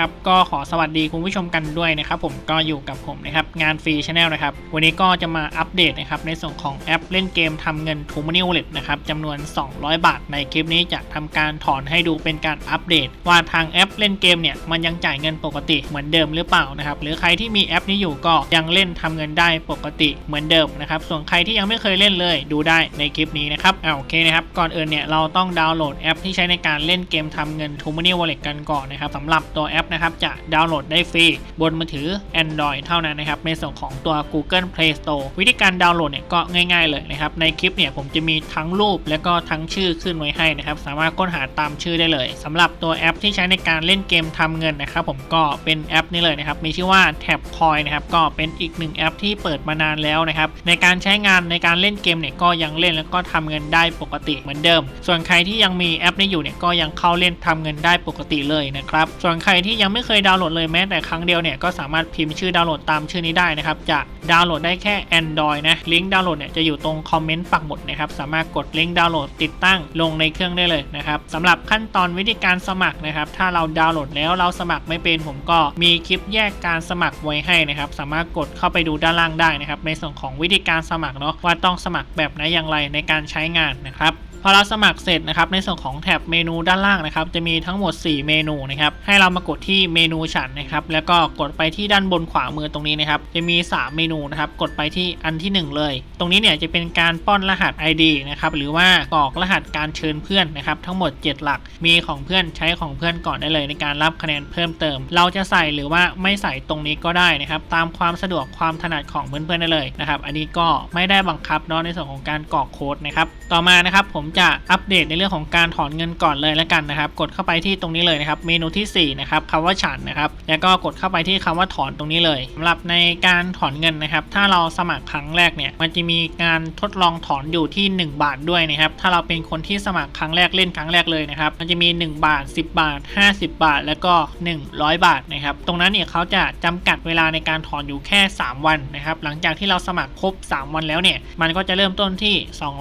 นะครับก็ขอสวัสดีคุณผู้ชมกันด้วยนะครับผมก็อยู่กับผมนะครับงานฟรีชาแนลนะครับวันนี้ก็จะมาอัปเดตนะครับในส่วนของแอปเล่นเกมทำเงิน t ูมานิ Wallet นะครับจำนวน 200 บาท ในคลิปนี้จะทำการถอนให้ดูเป็นการอัปเดต ว่าทางแอปเล่นเกมเนี่ยมันยังจ่ายเงินปกติเหมือนเดิมหรือเปล่านะครับหรือใครที่มีแอปนี้อยู่ก็ยังเล่นทำเงินได้ปกติเหมือนเดิมนะครับส่วนใครที่ยังไม่เคยเล่นเลยดูได้ในคลิปนี้นะครับอ่าโอเคนะครับก่อนอื่นเนี่ยเราต้องดาวน์โหลดแอปที่ใช้ในการเล่นเกมทำเงิน t ูมานิ Wallet กันก่อนนะครับสำหรับตัวแอปนะครับจะดาวน์โหลดได้ฟรีบนมือถือ Android เท่านั้นนะครับในส่วนของตัว Google Play Store วิธีการดาวน์โหลดเนี่ยก็ง่าย ๆ เลยนะครับในคลิปเนี่ยผมจะมีทั้งรูปและก็ทั้งชื่อขึ้นไว้ให้นะครับสามารถค้นหาตามชื่อได้เลยสำหรับตัวแอปที่ใช้ในการเล่นเกมทำเงินนะครับผมก็เป็นแอปนี้เลยนะครับมีชื่อว่า Tab Coin นะครับก็เป็นอีกหนึ่งแอปที่เปิดมานานแล้วนะครับในการใช้งานในการเล่นเกมเนี่ยก็ยังเล่นแล้วก็ทำเงินได้ปกติเหมือนเดิม ส่วนใครที่ยังมีแอปนี้อยู่เนี่ยก็ยังเข้าเล่นทำเงินได้ปกติเลยนะครับส่วนใครที่ยังไม่เคยดาวน์โหลดเลยแม้แต่ครั้งเดียวเนี่ยก็สามารถพิมพ์ชื่อดาวน์โหลดตามชื่อนี้ได้นะครับจะดาวน์โหลดได้แค่ Android นะลิงก์ดาวน์โหลดเนี่ยจะอยู่ตรงคอมเมนต์ปักหมุดนะครับสามารถกดลิงก์ดาวน์โหลดติดตั้งลงในเครื่องได้เลยนะครับสำหรับขั้นตอนวิธีการสมัครนะครับถ้าเราดาวน์โหลดแล้วเราสมัครไม่เป็นผมก็มีคลิปแยกการสมัครไว้ให้นะครับสามารถกดเข้าไปดูด้านล่างได้นะครับในส่วนของวิธีการสมัครเนาะว่าต้องสมัครแบบไหนอย่างไรในการใช้งานนะครับ พอเราสมัครเสร็จนะครับในส่วนของแท็บเมนูด้านล่างนะครับจะมีทั้งหมด 4 เมนูนะครับให้เรามากดที่เมนูฉันนะครับแล้วก็กดไปที่ด้านบนขวามือตรงนี้นะครับจะมี 3 เมนูนะครับกดไปที่อันที่ 1 เลย ตรงนี้เนี่ยจะเป็นการป้อนรหัส ID นะครับหรือว่ากรอกรหัสการเชิญเพื่อนนะครับทั้งหมด 7 หลักมีของเพื่อนใช้ของเพื่อนก่อนได้เลยในการรับคะแนนเพิ่มเติม เราจะใส่หรือว่าไม่ใส่ตรงนี้ก็ได้นะครับตามความสะดวกความถนัดของเพื่อนๆได้เลยนะครับอันนี้ก็ไม่ได้บังคับเนาะในส่วนของการกรอกโค้ดนะครับต่อมานะครับผมจะอัปเดตในเรื่องของการถอนเงินก่อนเลยแล้วกันนะครับ กดเข้าไปที่ตรงนี้เลยนะครับ เมนูที่4นะครับคำว่าฉันนะครับแล้วก็กดเข้าไปที่คำว่าถอนตรงนี้เลยสำหรับในการถอนเงินนะครับ ถ้าเราสมัครครั้งแรกเนี่ยมันจะมีการทดลองถอนอยู่ที่ 1 บาทด้วยนะครับถ้าเราเป็นคนที่สมัครครั้งแรกเล่นครั้งแรกเลยนะครับมันจะมี 1 บาท 10 บาท 50 บาท แล้วก็ 100 บาทนะครับตรงนั้นเนี่ยเขาจะจำกัดเวลาในการถอนอยู่แค่ 3 วันนะครับหลังจากที่เราสมัครครบ 3 วันแล้วเนี่ยมันก็จะเริ่มต้นที่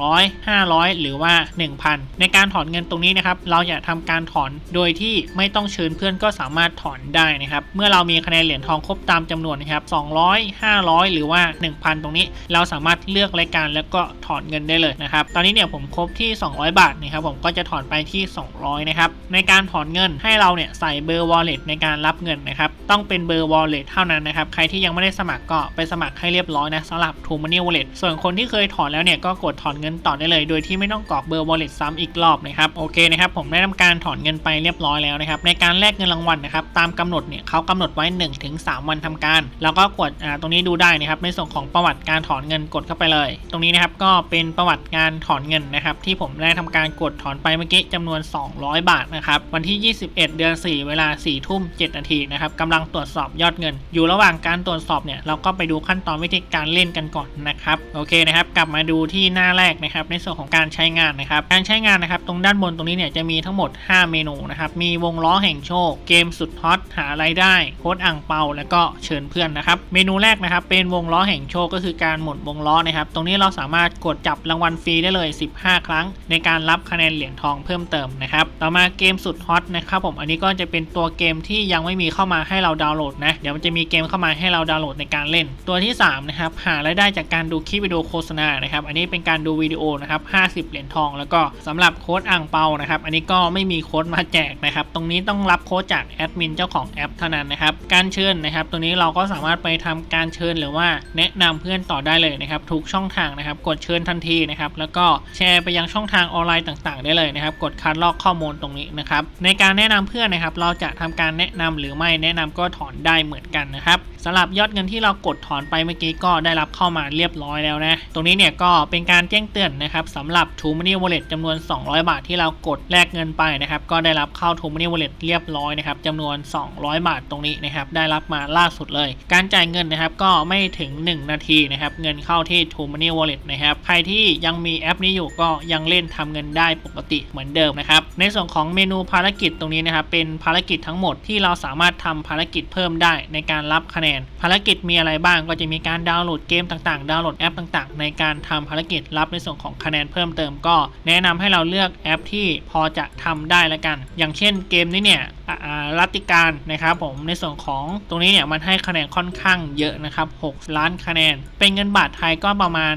200 500 หรือว่า1,000 ในการถอนเงินตรงนี้นะครับ เราจะทำการถอนโดยที่ไม่ต้องเชิญเพื่อนก็สามารถถอนได้นะครับ เมื่อเรามีคะแนนเหรียญทองครบตามจำนวนนะครับ200 500 หรือว่า 1,000 ตรงนี้ เราสามารถเลือกรายการแล้วก็ถอนเงินได้เลยนะครับ ตอนนี้เนี่ยผมครบที่ 200 บาทนะครับ ผมก็จะถอนไปที่ 200 นะครับ ในการถอนเงินให้เราเนี่ยใส่เบอร์ wallet ในการรับเงินนะครับ ต้องเป็นเบอร์ wallet เท่านั้นนะครับ ใครที่ยังไม่ได้สมัครก็ไปสมัครให้เรียบร้อยนะสำหรับ True Money Wallet ส่วนคนที่เคยถอนแล้วเนี่ยก็กดถอนเงินต่อได้เลย โดยที่ไม่ต้องกรอกเบอร์ wallet ซ้ำอีกรอบนะครับโอเคนะครับผมได้ทำการถอนเงินไปเรียบร้อยแล้วนะครับในการแลกเงินรางวัลนะครับตามกำหนดเนี่ยเขากำหนดไว้ 1-3 วันทำการ แล้วก็กดอ่าตรงนี้ดูได้นะครับในส่วนของประวัติการถอนเงินกดเข้าไปเลย ตรงนี้นะครับก็เป็นประวัติการถอนเงินนะครับที่ผมได้ทำการกดถอนไปเมื่อกี้จำนวน 200 บาทนะครับวันที่ 21 เดือน 4 เวลา4ทุ่ม7นาทีนะครับกำลังตรวจสอบยอดเงิน อยู่ระหว่างการตรวจสอบเนี่ยเราก็ไปดูขั้นตอนวิธีการเล่นกันก่อนนะครับโอเคนะครับกลับมาดูที่หน้าแรกนะครับในส่วนของการใช้งานนะครับการใช้งานนะครับตรงด้านบนตรงนี้เนี่ยจะมีทั้งหมด 5 เมนูนะครับมีวงล้อแห่งโชค เกมสุดฮอตหารายได้โค้ดอ่างเปาแล้วก็เชิญเพื่อนนะครับเมนูแรกนะครับเป็นวงล้อแห่งโชคก็คือการหมุนวงล้อนะครับตรงนี้เราสามารถกดจับรางวัลฟรีได้เลย 15 ครั้ง ในการรับคะแนนเหรียญทองเพิ่มเติมนะครับต่อมาเกมสุดฮอตนะครับผมอันนี้ก็จะเป็นตัวเกมที่ยังไม่มีเข้ามาให้เราดาวน์โหลดนะเดี๋ยวมันจะมีเกมเข้ามาให้เราดาวน์โหลดในการเล่น ตัวที่3นะครับหารายได้จากการดูคลิปวิดีโอโฆษณานะครับ อันนี้เป็นการดูวิดีโอนะครับ 50 เหรียญทองแล้วก็สำหรับโค้ดอ่างเปานะครับ อันนี้ก็ไม่มีโค้ดมาแจกนะครับ ตรงนี้ต้องรับโค้ดจากแอดมินเจ้าของแอปเท่านั้นนะครับ การเชิญนะครับ ตัวนี้เราก็สามารถไปทำการเชิญหรือว่าแนะนำเพื่อนต่อได้เลยนะครับ ทุกช่องทางนะครับ กดเชิญทันทีนะครับ แล้วก็แชร์ไปยังช่องทางออนไลน์ต่างๆ ได้เลยนะครับ กดคัดลอกข้อมูลตรงนี้นะครับ ในการแนะนำเพื่อนนะครับ เราจะทำการแนะนำหรือไม่แนะนำก็ถอนได้เหมือนกันนะครับสำหรับยอดเงินที่เรากดถอนไปเมื่อกี้ก็ได้รับเข้ามาเรียบร้อยแล้วนะ ตรงนี้เนี่ยก็เป็นการแจ้งเตือนนะครับสำหรับ True Money Wallet จำนวน 200 บาทที่เรากดแลกเงินไปนะครับก็ได้รับเข้า True Money Wallet เรียบร้อยนะครับจำนวน 200 บาทตรงนี้นะครับได้รับมาล่าสุดเลย การจ่ายเงินนะครับก็ไม่ถึง 1 นาทีนะครับเงินเข้าที่ True Money Wallet นะครับใครที่ยังมีแอปนี้อยู่ก็ยังเล่นทำเงินได้ปกติเหมือนเดิมนะครับในส่วนของเมนูภารกิจตรงนี้นะครับเป็นภารกิจทั้งหมดที่เราสามารถทำภารกิจเพิ่มได้ในการรับคะแนนนภารกิจมีอะไรบ้างก็จะมีการดาวน์โหลดเกมต่างๆ ดาวน์โหลดแอปต่างๆ ในการทำภารกิจรับในส่วนของคะแนนเพิ่มเติมก็ แนะนำให้เราเลือกแอปที่พอจะทำได้ละกัน อย่างเช่นเกมนี้เนี่ยรัติการนะครับผมในส่วนของตรงนี้เนี่ยมันให้คะแนนค่อนข้างเยอะนะครับ 6 ล้านคะแนน เป็นเงินบาทไทยก็ประมาณ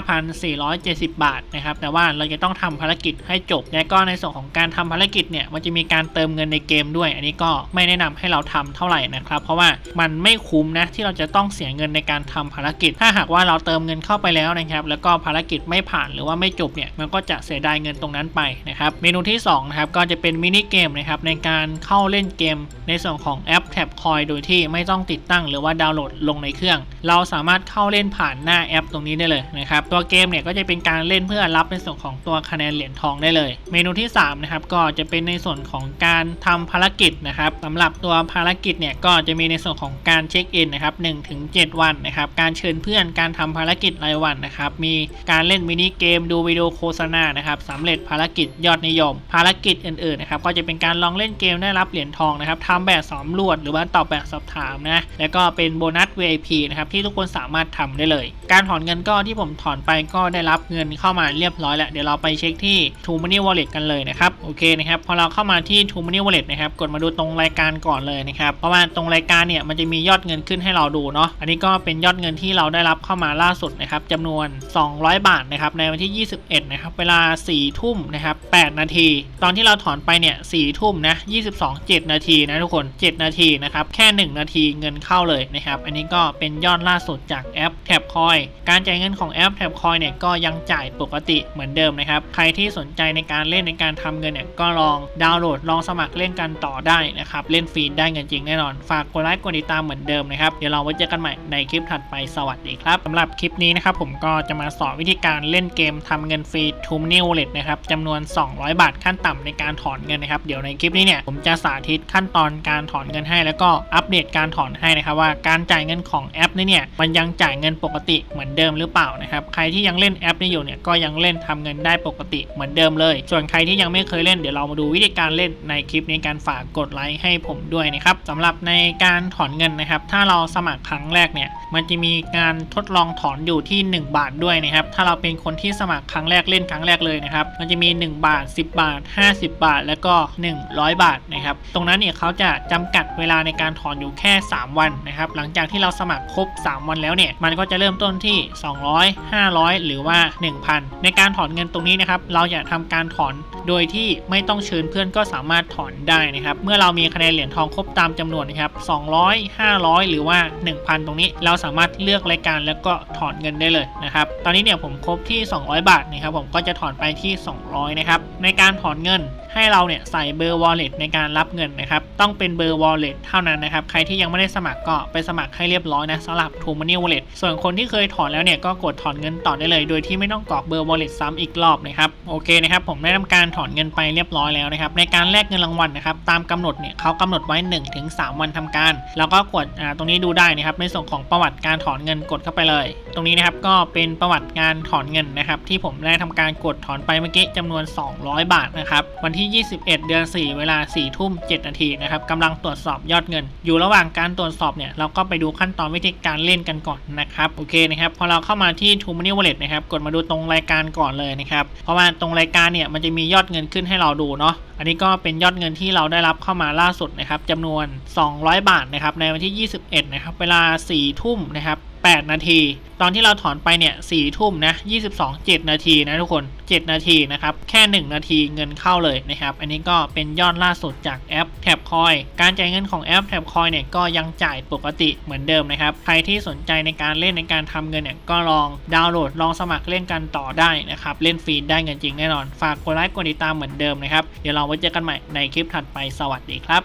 45,470 บาทนะครับ แต่ว่าเราจะต้องทำภารกิจให้จบ และก็ในส่วนของการทำภารกิจเนี่ยมันจะมีการเติมเงินในเกมด้วย อันนี้ก็ไม่แนะนำให้เราทำเท่าไหร่นะครับ เพราะว่ามันไม่คุ้มนะที่เราจะต้องเสียเงินในการทำภารกิจ ถ้าหากว่าเราเติมเงินเข้าไปแล้วนะครับ แล้วก็ภารกิจไม่ผ่านหรือว่าไม่จบเนี่ยมันก็จะเสียดายเงินตรงนั้นไปนะครับเมนูที่2นะครับก็จะเป็นมินิเกมนะครับในการเข้าเล่นเกม ในส่วนของแอปแท็บคอยโดยที่ไม่ต้องติดตั้งหรือว่าดาวน์โหลดลงในเครื่อง เราสามารถเข้าเล่นผ่านหน้าแอปตรงนี้ได้เลยนะครับตัวเกมเนี่ยก็จะเป็นการเล่นเพื่อรับในส่วนของตัวคะแนนเหรียญทองได้เลย เมนูที่3นะครับก็จะเป็นในส่วนของการทำภารกิจนะครับสำหรับตัวภารกิจเนี่ยก็จะมีในส่วนของการการเช็คอินนะครับ1ถึง7วันนะครับ การเชิญเพื่อนการทำภารกิจรายวันนะครับ มีการเล่นมินิเกมดูวิดีโอโฆษณานะครับสำเร็จภารกิจยอดนิยม ภารกิจอื่นๆนะครับ ก็จะเป็นการลองเล่นเกมได้รับเหรียญทองนะครับทำแบบสำรวจหรือว่าตอบแบบสอบถามนะ แล้วก็เป็นโบนัส VIP นะครับที่ทุกคนสามารถทำได้เลย การถอนเงินก็ที่ผมถอนไปก็ได้รับเงินเข้ามาเรียบร้อยแล้ว เดี๋ยวเราไปเช็คที่ True Money Wallet กันเลยนะครับ โอเคนะครับ พอเราเข้ามาที่ True Money Wallet นะครับ กดมาดูตรงรายการก่อนเลยนะครับ เพราะว่าตรงรายการเนี่ยมันจะมียอดเงินขึ้นให้เราดูเนาะอันนี้ก็เป็นยอดเงินที่เราได้รับเข้ามาล่าสุดนะครับจำนวน 200 บาทนะครับในวันที่ 21นะครับเวลา 4 ทุ่มนะครับ8นาที ตอนที่เราถอนไปเนี่ย4ทุ่มนะ22 7 นาทีนะทุกคน 7 นาทีนะครับแค่ 1 นาทีเงินเข้าเลยนะครับอันนี้ก็เป็นยอดล่าสุดจากแอปแท็บคอยการจ่ายเงินของแอปแท็บคอยเนี่ยก็ยังจ่ายปกติเหมือนเดิมนะครับใครที่สนใจในการเล่นในการทำเงินเนี่ยก็ลองดาวน์โหลดลองสมัครเล่นกันต่อได้นะครับเล่นฟรีได้เงินจริงแน่นอน ฝากกดไลค์กดติดตามเหมือนเดิมนะครับ เดี๋ยวเราไว้เจอกันใหม่ในคลิปถัดไปสวัสดีครับสำหรับคลิปนี้นะครับผมก็จะมาสอนวิธีการเล่นเกมทำเงินฟรี t ูมน w a l l e t นะครับจำนวน 200 บาทขั้นต่ำในการถอนเงินนะครับเดี๋ยวในคลิปนี้เนี่ยผมจะสาธิตขั้นตอนการถอนเงินให้ แล้วก็อัปเดตการถอนให้นะครับว่าการจ่ายเงินของแอปนี้เนี่ยมันยังจ่ายเงินปกติเหมือนเดิมหรือเปล่านะครับใครที่ยังเล่นแอปนี้อยู่เนี่ยก็ยังเล่นทำเงินได้ปกติเหมือนเดิมเลย ส่วนใครที่ยังไม่เคยเล่นเดี๋ยวเรามาดูวิธีการเล่นในคลิปนี้การฝากกดไลค์ให้ผมด้วยนะครับสำหรับในการถอนเงินนะครับ ถ้าเราสมัครครั้งแรกเนี่ย มันจะมีการทดลองถอนอยู่ที่ 1 บาทด้วยนะครับ ถ้าเราเป็นคนที่สมัครครั้งแรกเล่นครั้งแรกเลยนะครับ มันจะมี 1 บาท 10 บาท 50 บาท แล้วก็ 100 บาทนะครับ ตรงนั้นเนี่ยเขาจะจำกัดเวลาในการถอนอยู่แค่ 3 วันนะครับ หลังจากที่เราสมัครครบ 3 วันแล้วเนี่ย มันก็จะเริ่มต้นที่ 200 500 หรือว่า 1,000 ในการถอนเงินตรงนี้นะครับ เราจะทำการถอนโดยที่ไม่ต้องเชิญเพื่อนก็สามารถถอนได้นะครับ เมื่อเรามีคะแนนเหรียญทองครบตามจำนวนนะครับ200 500หรือว่า 1,000 ตรงนี้ เราสามารถเลือกรายการแล้วก็ถอนเงินได้เลยนะครับตอนนี้เนี่ยผมครบที่ 200 บาทนะครับผมก็จะถอนไปที่ 200 นะครับในการถอนเงินให้เราเนี่ยใส่เบอร์ wallet ในการรับเงินนะครับต้องเป็นเบอร์ wallet เท่านั้นนะครับใครที่ยังไม่ได้สมัครก็ไปสมัครให้เรียบร้อยนะสำหรับ True Money Wallet ส่วนคนที่เคยถอนแล้วเนี่ยก็กดถอนเงินต่อได้เลย โดยที่ไม่ต้องกรอกเบอร์ wallet ซ้ำอีกรอบนะครับโอเคนะครับผมได้ทำการถอนเงินไปเรียบร้อยแล้วนะครับในการแลกเงินรางวัลนะครับตามกำหนดเนี่ยเขากำหนดไว้ 1-3 วันทำการ แล้วก็กดตรงนี้ดูได้นะครับในส่วนของประวัติการถอนเงินกดเข้าไปเลย ตรงนี้นะครับก็เป็นประวัติการถอนเงินนะครับ ที่ผมได้ทำการกดถอนไปเมื่อกี้จำนวน 200 บาทนะครับวันที่ 21 เดือน 4 เวลา4ทุ่ม7นาทีนะครับกำลังตรวจสอบยอดเงิน อยู่ระหว่างการตรวจสอบเนี่ยเราก็ไปดูขั้นตอนวิธีการเล่นกันก่อนนะครับโอเคนะครับพอเราเข้ามาที่ True Money Wallet นะครับกดมาดูตรงรายการก่อนเลยนะครับเพราะว่าตรงรายการเนี่ยมันจะมียอดเงินขึ้นให้เราดูเนาะอันนี้ก็เป็นยอดเงินที่เราได้รับเข้ามาล่าสุดนะครับจำนวน 200 บาทนะครับในวันที่ 21 นะครับ เวลา 4 ทุ่มนะครับ 8 นาที ตอนที่เราถอนไปเนี่ย4ทุ่มนะ22 7 นาทีนะทุกคน 7 นาทีนะครับ แค่ 1 นาทีเงินเข้าเลยนะครับ อันนี้ก็เป็นยอดล่าสุดจากแอปแท็บคอย การจ่ายเงินของแอปแท็บคอยเนี่ยก็ยังจ่ายปกติเหมือนเดิมนะครับ ใครที่สนใจในการเล่นในการทำเงินเนี่ยก็ลองดาวน์โหลดลองสมัครเล่นกันต่อได้นะครับ เล่นฟรีได้เงินจริงแน่นอน ฝากกดไลค์กดติดตามเหมือนเดิมนะครับ เดี๋ยวเราไว้เจอกันใหม่ในคลิปถัดไป สวัสดีครับ